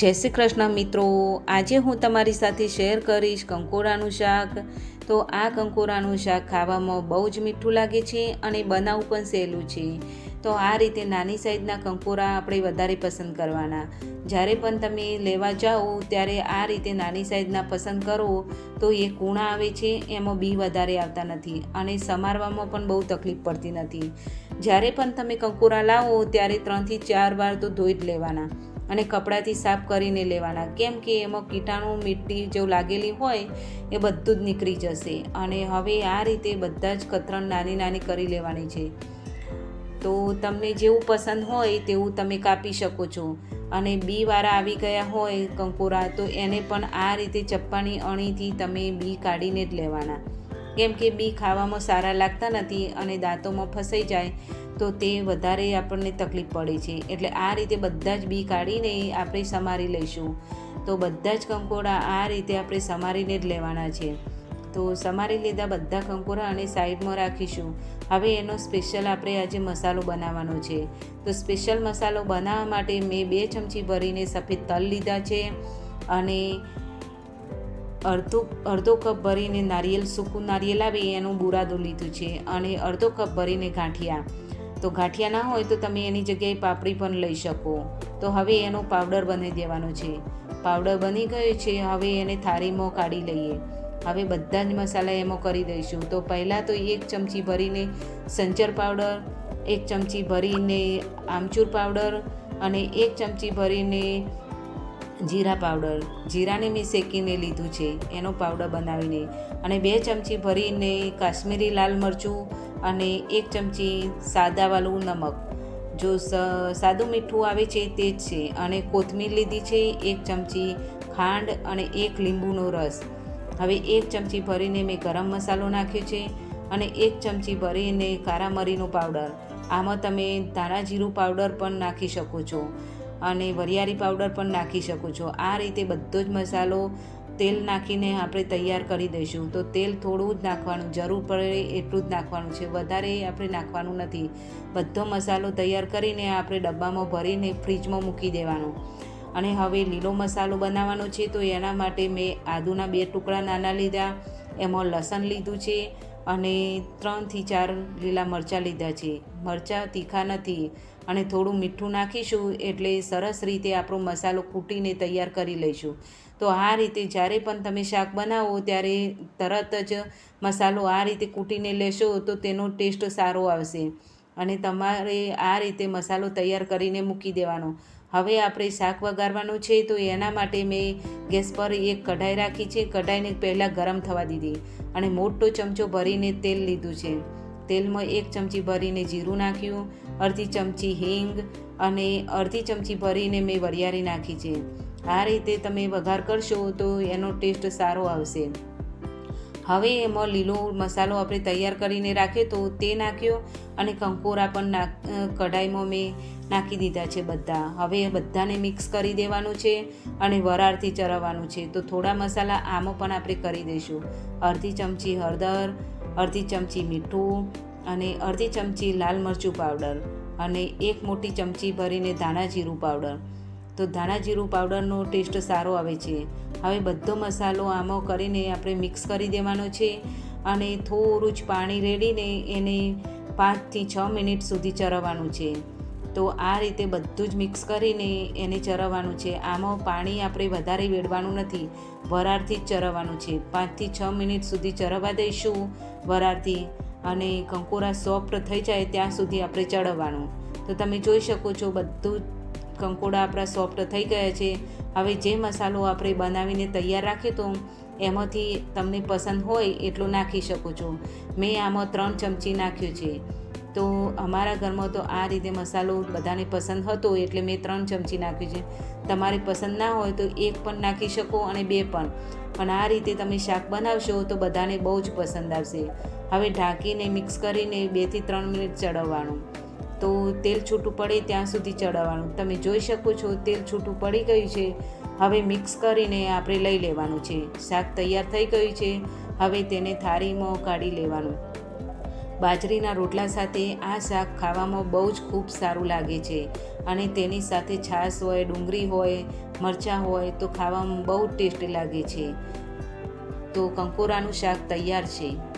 જય શ્રી કૃષ્ણ મિત્રો. આજે હું તમારી સાથે શેર કરીશ કંકોરાનું શાક. તો આ કંકોરાનું શાક ખાવામાં બહુ જ મીઠું લાગે છે અને બનાવવું પણ સહેલું છે. તો આ રીતે નાની સાઈઝના કંકોરા આપણે વધારે પસંદ કરવાના. જ્યારે પણ તમે લેવા જાઓ, ત્યારે આ રીતે નાની સાઈઝના પસંદ કરો, તો એ કૂણા આવે છે, એમાં બી વધારે આવતા નથી અને સમારવામાં પણ બહુ તકલીફ પડતી નથી. જ્યારે પણ તમે કંકોરા લાવો, ત્યારે ત્રણથી ચાર વાર તો ધોઈ જ લેવાના. અને કપડાથી સાફ કરીને લેવાના. કેમ કે એમાં કીટાણુ, મીઠી જેવું લાગેલી હોય, એ બધું જ નીકળી જશે. અને હવે આ રીતે બધા જ કતરણ નાની નાની કરી લેવાની છે. તો તમને જેવું પસંદ હોય તેવું તમે કાપી શકો છો. અને બી વાળા આવી ગયા હોય કંકોરા, તો એને પણ આ રીતે ચપ્પાની અણીથી તમે બી કાઢીને જ લેવાના. કેમ કે બી ખાવામાં સારા લાગતા નથી અને દાંતોમાં ફસાઈ જાય તો તે વધારે આપણને તકલીફ પડે છે. એટલે આ રીતે બધા જ બી કાઢીને આપણે સમારી લઈશું. તો બધા જ કંકોડા આ રીતે આપણે સમારીને જ લેવાના છે. તો સમારી લીધા બધા કંકોરા અને સાઈડમાં રાખીશું. હવે એનો સ્પેશિયલ આપણે આજે મસાલો બનાવવાનો છે. તો સ્પેશિયલ મસાલો બનાવવા માટે મેં બે ચમચી ભરીને સફેદ તલ લીધા છે અને અડધો અડધો કપ ભરીને નારિયેલ, સૂકું નારિયેલ આવે એનું બુરાદું લીધું છે. અને અડધો કપ ભરીને ગાંઠિયા. તો ગાંઠિયા ના હોય તો તમે એની જગ્યાએ પાપડી પણ લઈ શકો. તો હવે એનો પાવડર બની દેવાનો છે. પાવડર બની ગયો છે, હવે એને થાળીમાં કાઢી લઈએ. હવે બધા જ મસાલા એમાં કરી દઈશું. તો પહેલાં તો એક ચમચી ભરીને સંચર પાવડર, એક ચમચી ભરીને આમચૂર પાવડર અને એક ચમચી ભરીને જીરા પાવડર. જીરાને મેં શેકીને લીધું છે. એનો પાવડર બનાવીને. અને બે ચમચી ભરીને કાશ્મીરી લાલ મરચું અને એક ચમચી સાદાવાળું નમક. જો સાદું મીઠું આવે છે તે જ છે. અને કોથમીર લીધી છે એક ચમચી ખાંડ અને એક લીંબુનો રસ. હવે એક ચમચી ભરીને મેં ગરમ મસાલો નાખ્યો છે અને એક ચમચી ભરીને કારા મરીનો પાવડર. આમાં તમે ધાણા જીરું પાવડર પણ નાખી શકો છો અને વરિયાળી પાવડર પણ નાખી શકો છો. આ રીતે બધો જ મસાલો તેલ નાખીને આપણે તૈયાર કરી દઈશું. તો તેલ થોડું જ નાખવાનું, જરૂર પડે એટલું જ નાખવાનું છે. વધારે આપણે નાખવાનું નથી. બધો મસાલો તૈયાર કરીને આપણે ડબ્બામાં ભરીને ફ્રીજમાં મૂકી દેવાનો. અને હવે લીલો મસાલો બનાવવાનો છે, તો એના માટે મેં આદુના બે ટુકડા નાના લીધા. એમાં લસણ લીધું છે. અને ત્રણથી ચાર લીલા મરચાં લીધા છે. મરચાં તીખા નથી અને થોડું મીઠું નાખીશું એટલે સરસ રીતે આપણો મસાલો કૂટીને તૈયાર કરી લઈશું. તો આ રીતે જ્યારે પણ તમે શાક બનાવો ત્યારે તરત જ મસાલો આ રીતે કૂટીને લેશો તો તેનો ટેસ્ટ સારો આવશે. અને તમારે આ રીતે મસાલો તૈયાર કરીને મૂકી દેવાનો. હવે આપણે શાક વઘારવાનું છે તો એના માટે મેં ગેસ પર એક કઢાઈ રાખી છે. કઢાઈને પહેલાં ગરમ થવા દીધી અને મોટો ચમચો ભરીને તેલ લીધું છે. તેલમાં એક ચમચી ભરીને જીરું નાખ્યું, અડધી ચમચી હિંગ અને અડધી ચમચી ભરીને મેં વરિયાળી નાખી છે. આ રીતે તમે વઘાર કરશો તો એનો ટેસ્ટ સારો આવશે. હવે એમાં લીલો મસાલો આપણે તૈયાર કરીને રાખ્યો તો તે નાખ્યો અને કંકોરા પણ નાખ કઢાઈમાં મેં નાખી દીધા છે બધા. હવે બધાને મિક્સ કરી દેવાનું છે અને વરાળથી ચરવવાનું છે. તો થોડા મસાલા આમાં પણ આપણે કરી દઈશું. અડધી ચમચી હળદર, અડધી ચમચી મીઠું અને અડધી ચમચી લાલ મરચું પાવડર અને એક મોટી ચમચી ભરીને ધાણા જીરું પાવડર. તો ધાણા જીરું પાવડરનો ટેસ્ટ સારો આવે છે. હવે બધો મસાલો આમાં કરીને આપણે મિક્સ કરી દેવાનો છે અને થોડું જ પાણી રેડીને એને પાંચથી છ મિનિટ સુધી ચરવવાનું છે. તો આ રીતે બધું જ મિક્સ કરીને એને ચરવવાનું છે. આમાં પાણી આપણે વધારે વેડવાનું નથી. વરાળથી જ ચરવવાનું છે. પાંચથી છ મિનિટ સુધી ચરવા દઈશું વરાળથી અને કંકોરા સોફ્ટ થઈ જાય ત્યાં સુધી આપણે ચડવવાનું તો તમે જોઈ શકો છો બધું કંકોડા આપણા સોફ્ટ થઈ ગયા છે. હવે જે મસાલો આપણે બનાવીને તૈયાર રાખ્યો તો એમાંથી તમને પસંદ હોય એટલો નાખી શકો છો. મેં આમાં ત્રણ ચમચી નાખ્યું છે. તો અમારા ઘરમાં તો આ રીતે મસાલો બધાને પસંદ હતો એટલે મેં ત્રણ ચમચી નાખ્યું છે. તમારે પસંદ ના હોય તો એક પણ નાખી શકો અને બે પણ. પણ આ રીતે તમે શાક બનાવશો તો બધાને બહુ જ પસંદ આવશે. હવે ઢાંકીને મિક્સ કરીને બેથી ત્રણ મિનિટ ચડવવાનું. તો તેલ છૂટું પડે ત્યાં સુધી ચડાવવાનું. તમે જોઈ શકો છો, તેલ છૂટું પડી ગયું છે. હવે મિક્સ કરીને આપણે લઈ લેવાનું છે. શાક તૈયાર થઈ ગયું છે. હવે તેને થાળીમાં કાઢી લેવાનું. બાજરીના રોટલા સાથે આ શાક ખાવામાં બહુ જ ખૂબ સારું લાગે છે. અને તેની સાથે છાશ હોય, ડુંગળી હોય, મરચાં હોય તો ખાવામાં બહુ ટેસ્ટી લાગે છે. તો કંકોરાનું શાક તૈયાર છે.